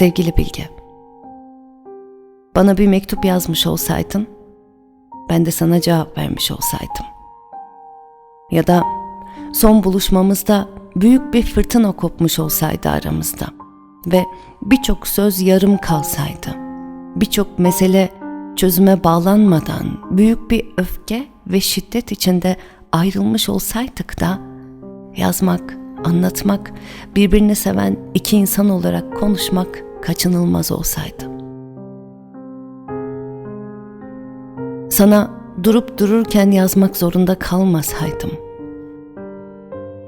Sevgili Bilge, bana bir mektup yazmış olsaydın, ben de sana cevap vermiş olsaydım. Ya da son buluşmamızda büyük bir fırtına kopmuş olsaydı aramızda ve birçok söz yarım kalsaydı, birçok mesele çözüme bağlanmadan büyük bir öfke ve şiddet içinde ayrılmış olsaydık da yazmak, anlatmak, birbirini seven iki insan olarak konuşmak kaçınılmaz olsaydı. Sana durup dururken yazmak zorunda kalmasaydım.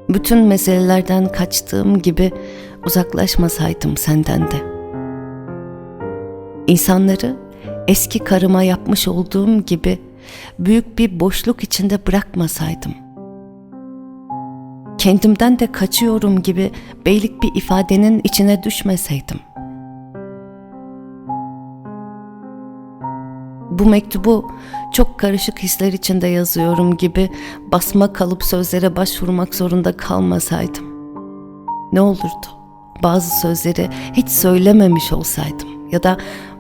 Bütün meselelerden kaçtığım gibi uzaklaşmasaydım senden de. İnsanları eski karıma yapmış olduğum gibi büyük bir boşluk içinde bırakmasaydım kendimden de kaçıyorum gibi beylik bir ifadenin içine düşmeseydim. Bu mektubu çok karışık hisler içinde yazıyorum gibi basma kalıp sözlere başvurmak zorunda kalmasaydım. Ne olurdu? Bazı sözleri hiç söylememiş olsaydım ya da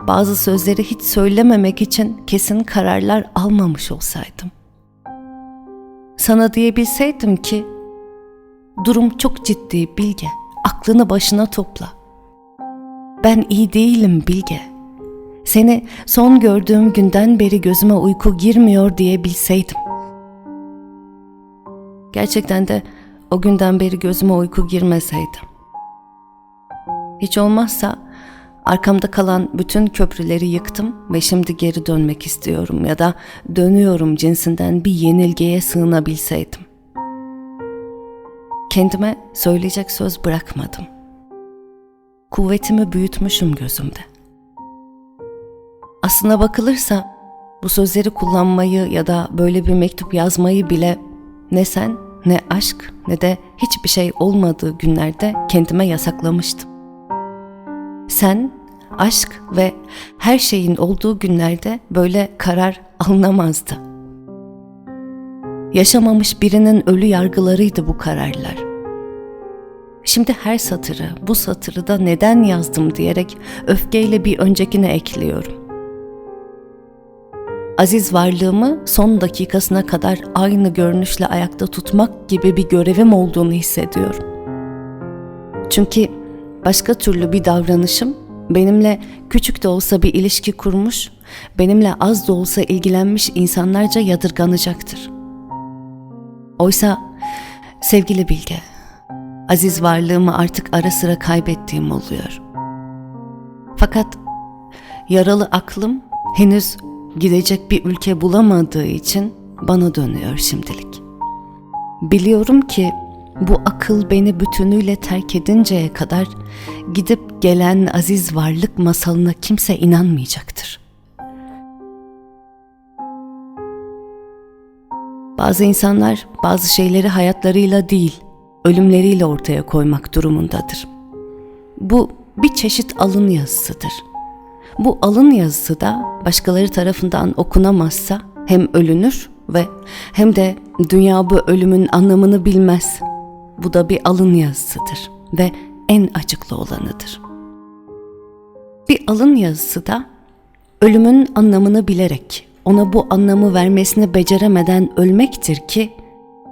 bazı sözleri hiç söylememek için kesin kararlar almamış olsaydım. Sana diyebilseydim ki Durum çok ciddi Bilge. Aklını başına topla. Ben iyi değilim Bilge. Seni son gördüğüm günden beri gözüme uyku girmiyor diye bilseydim. Gerçekten de o günden beri gözüme uyku girmeseydi. Hiç olmazsa arkamda kalan bütün köprüleri yıktım ve şimdi geri dönmek istiyorum ya da dönüyorum cinsinden bir yenilgiye sığınabilseydim. Kendime söyleyecek söz bırakmadım. Kuvvetimi büyütmüşüm gözümde. Aslına bakılırsa bu sözleri kullanmayı ya da böyle bir mektup yazmayı bile ne sen ne aşk ne de hiçbir şey olmadığı günlerde kendime yasaklamıştım. Sen, aşk ve her şeyin olduğu günlerde böyle karar alınamazdı.'' Yaşamamış birinin ölü yargılarıydı bu kararlar. Şimdi her satırı, bu satırı da neden yazdım diyerek öfkeyle bir öncekine ekliyorum. Aziz varlığımı son dakikasına kadar aynı görünüşle ayakta tutmak gibi bir görevim olduğunu hissediyorum. Çünkü başka türlü bir davranışım benimle küçük de olsa bir ilişki kurmuş, benimle az da olsa ilgilenmiş insanlarca yadırganacaktır.'' Oysa sevgili Bilge, aziz varlığımı artık ara sıra kaybettiğim oluyor. Fakat yaralı aklım henüz gidecek bir ülke bulamadığı için bana dönüyor şimdilik. Biliyorum ki bu akıl beni bütünüyle terk edinceye kadar gidip gelen aziz varlık masalına kimse inanmayacaktır. Bazı insanlar bazı şeyleri hayatlarıyla değil, ölümleriyle ortaya koymak durumundadır. Bu bir çeşit alın yazısıdır. Bu alın yazısı da başkaları tarafından okunamazsa hem ölünür ve hem de dünya bu ölümün anlamını bilmez. Bu da bir alın yazısıdır ve en acıklı olanıdır. Bir alın yazısı da ölümün anlamını bilerek ona bu anlamı vermesini beceremeden ölmektir ki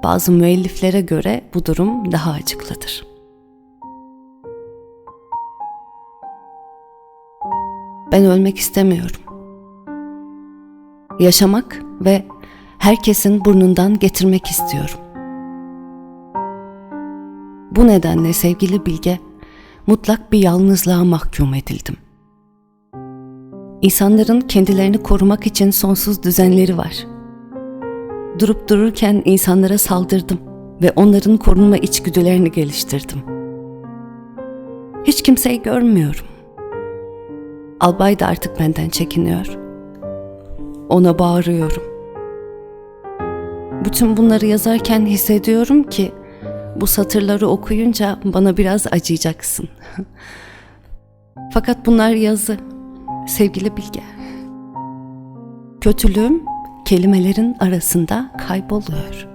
bazı müelliflere göre bu durum daha acıklıdır. Ben ölmek istemiyorum. Yaşamak ve herkesin burnundan getirmek istiyorum. Bu nedenle sevgili Bilge, mutlak bir yalnızlığa mahkum edildim.'' İnsanların kendilerini korumak için sonsuz düzenleri var. Durup dururken insanlara saldırdım ve onların korunma içgüdülerini geliştirdim. Hiç kimseyi görmüyorum. Albay da artık benden çekiniyor. Ona bağırıyorum. Bütün bunları yazarken hissediyorum ki bu satırları okuyunca bana biraz acıyacaksın. Fakat bunlar yazı sevgili Bilge. Kötülüğüm kelimelerin arasında kayboluyor.